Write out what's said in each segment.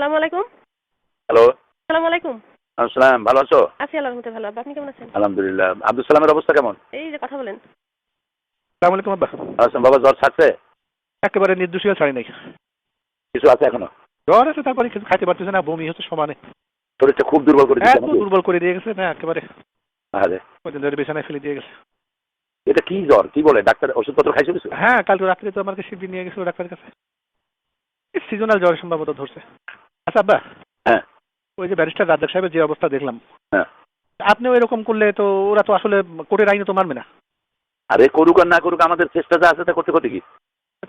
আসসালামু আলাইকুম। হ্যালো। আসসালামু আলাইকুম। আসসালাম ভালো আছো? আছি রহমতে ভালো। আপনি কেমন আছেন? আলহামদুলিল্লাহ। আব্দুল সালামের অবস্থা কেমন? এই যে কথা বলেন। সালাম আলাইকুম আব্বা। আসলাম বাবা জ্বর ছাড়ছে? একেবারে নির্দোষীয় ছাড়ি নাই। কিছু আছে এখনও? জ্বর আছে তারপরে কিছু খাইতে পারতেছে না বমি হচ্ছে সমানে। শরীরটা খুব দুর্বল করে দিচ্ছে এত দুর্বল করে দিয়ে গেছে না একেবারে। আরে কদিন ধরে বিছানায় ফেলে দিয়ে গেছে। এটা কি জ্বর? কি বলে? ডাক্তার ওষুধপত্র খাইছো কিছু? হ্যাঁ কালকে রাত্রে তো আমাকে শিবির নিয়ে গেছিল ডাক্তারের কাছে। সিজনাল জ্বর সম্ভবত ধরছে। আচ্ছা আব্বা। হ্যাঁ। ওই যে ব্যারিস্টার রাজ্জাক সাহেবের যে অবস্থা দেখলাম। হ্যাঁ। এরকম করলে তো ওরা তো আসলে কোর্টের আইনে তো মানবে না। আরে করুক আর না করুক আমাদের চেষ্টা যা আছে তা করতে করতে কি?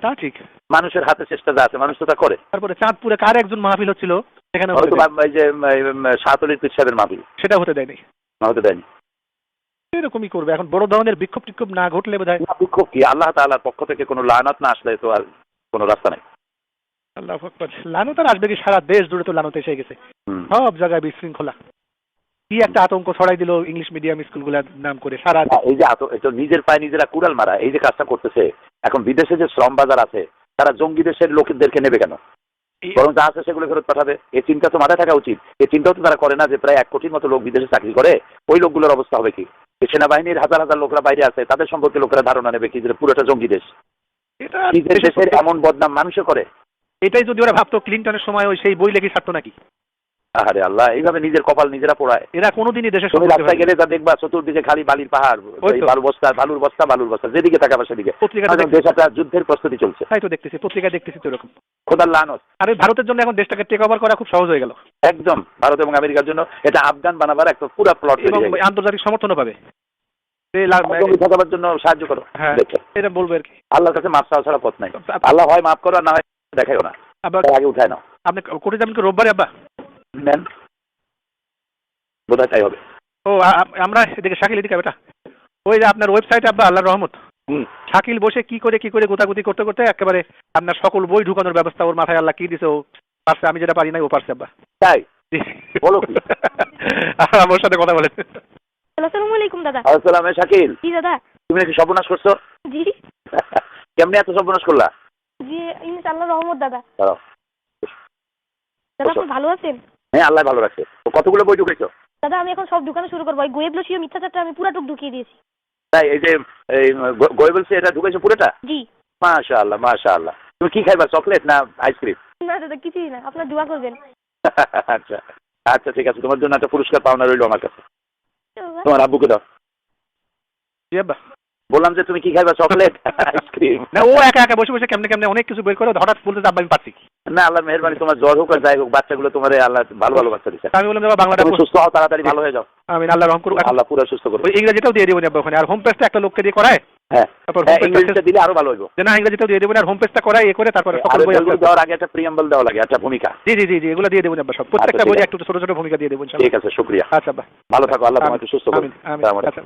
তা ঠিক। মানুষের হাতে চেষ্টা যা আছে মানুষ তো তা করে। তারপরে চাঁদপুরে কার একজন মাহফিল হচ্ছিল? সেখানে হয়তো। এই যে সাতলির পীর সাহেবের মাহফিল। সেটা হতে দেয়নি। হতে দেয়নি। এরকমই করবে। এখন বড় ধরনের বিক্ষোভ টিক্ষোভ না ঘটলে বোধ হয় বিক্ষোভ কি? আল্লাহ তাআলার পক্ষ থেকে কোনো লানাত না আসলে তো আর কোনো রাস্তা নাই। আল্লাহ আকবার। লানত আর আসবে কি? সারা দেশ জুড়ে তো লানত এসে গেছে। সব জায়গায় বিশৃঙ্খলা। কি একটা আতঙ্ক ছড়াই দিল ইংলিশ মিডিয়াম স্কুলগুলোর নাম করে সারা এই যে আত- এটা নিজের পায়ে নিজেরা কুড়াল মারা এই যে কাজটা করতেছে এখন বিদেশে যে শ্রম বাজার আছে তারা জঙ্গি দেশের লোকদেরকে নেবে কেন? বরং যা আছে সেগুলো ফেরত পাঠাবে। এই চিন্তা তো মাথায় থাকা উচিত। এই চিন্তাও তো তারা করে না যে প্রায় এক কোটির মতো লোক বিদেশে চাকরি করে। ওই লোকগুলোর অবস্থা হবে কি? সেনাবাহিনীর হাজার হাজার লোকরা বাইরে আছে তাদের সম্পর্কে লোকেরা ধারণা নেবে কি যে পুরোটা জঙ্গি দেশ? দেশের এমন বদনাম মানুষও করে। এটাই যদি ওরা ভাবতো ক্লিনটনের সময় ওই সেই বই লেগে ছাড়তো নাকি? আহারে আল্লাহ এইভাবে নিজের কপাল নিজেরা পোড়ায়। এরা কোনোদিনই তুমি রাস্তায় গেলে তা দেখবা চতুর্দিকে খালি বালির পাহাড়। বালু বস্তা বালুর বস্তা বালুর বস্তা যেদিকে তাকাবা সেদিকে। দেশ একটা যুদ্ধের প্রস্তুতি চলছে। তাই তো দেখতেছি পত্রিকায় দেখতেছি তো এরকম। খোদার আর ভারতের জন্য এখন দেশটাকে টেক ওভার করা খুব সহজ হয়ে গেল। একদম ভারত এবং আমেরিকার জন্য এটা আফগান বানাবার একটা পুরো প্লট এবং আন্তর্জাতিক সমর্থনও পাবে। জন্য সাহায্য করো। হ্যাঁ এটা বলব আর কি। আল্লাহর কাছে মাপ চাওয়া ছাড়া পথ নাই। আল্লাহ হয় মাফ করো আর না হয় দেখাইও না। আবার আগে উঠায় নাও। আপনি কোর্টে যাবেন কি? রোববারে আব্বা নেন বোধহয় তাই হবে। ও আমরা এদিকে শাকিল এদিকে বেটা। ওই যে আপনার ওয়েবসাইটে আব্বা আল্লাহ রহমত। শাকিল বসে কি করে কি করে গোতাগুতি করতে করতে একেবারে আপনার সকল বই ঢুকানোর ব্যবস্থা ওর মাথায় আল্লাহ কি দিছে ও পারছে আমি যেটা পারি নাই ও পারছে আব্বা। তাই। বলো আমার সাথে কথা বলেন আসসালামু আলাইকুম দাদা। আসসালাম শাকিল। জি দাদা। তুমি নাকি সর্বনাশ করছ? জি। কেমনে এত সর্বনাশ করলা? রহমত দাদা। দাঁড়াও। দাদা আপনি ভালো আছেন? হ্যাঁ আল্লাহ ভালো রাখছে তো কতগুলো বই ঢুকেছো? দাদা আমি এখন সব ঢুকানো শুরু করব। ওই গোয়েবলসীয় মিথ্যাচারটা আমি পুরাটুক ঢুকিয়ে দিয়েছি। তাই এই যে এই গোয়েবলসে এটা ঢুকেছো পুরোটা? জি। মাশা আল্লাহ মাশা আল্লাহ তুমি কি খাইবা চকলেট না আইসক্রিম? না দাদা কিছুই না। আপনার দোয়া করবেন। আচ্ছা আচ্ছা ঠিক আছে। তোমার জন্য একটা পুরস্কার পাওনা রইল আমার কাছে। তোমার আব্বুকে দাও। জি আব্বা বললাম যে তুমি কি খাইবা? Chocolate ice cream. না ও একা একা বসে বসে কেমনে কেমনে অনেক কিছু বের করে হঠাৎ বলতে আব্বা আমি পারছি না আল্লাহ মেহরবানি তোমার জ্বর হোক আর যাই হোক বাচ্চাগুলো তোমার আল্লাহ ভালো ভালো বাচ্চা দিচ্ছে আমি বললাম বাংলাটা সুস্থ হও তাড়াতাড়ি ভালো হয়ে যাও। আমি আল্লাহ রহম করুক। আল্লাহ পুরো সুস্থ ওই ইংরেজিটাও দিয়ে দেবো ওখানে। আর হোম পেজটা একটা লোককে দিয়ে করায়? হ্যাঁ। তারপর ইংরেজিটা দিলে আরও ভালো হইব। না ইংরেজিটাও দিয়ে দেবেন আর হোম পেজটা করায় এ করে তারপরে সকল বই দেওয়ার আগে একটা প্রিয়াম্বল দেওয়া লাগে একটা ভূমিকা। জি জি জি জি এগুলো দিয়ে দেবেন আব্বা সব। প্রত্যেকটা বই একটু ছোট ছোট ভূমিকা দিয়ে দেবো ঠিক আছে শুক্রিয়া। আচ্ছা ভালো থাকো আল্লাহ তোমাকে সুস্থ আমিন। আচ্ছা।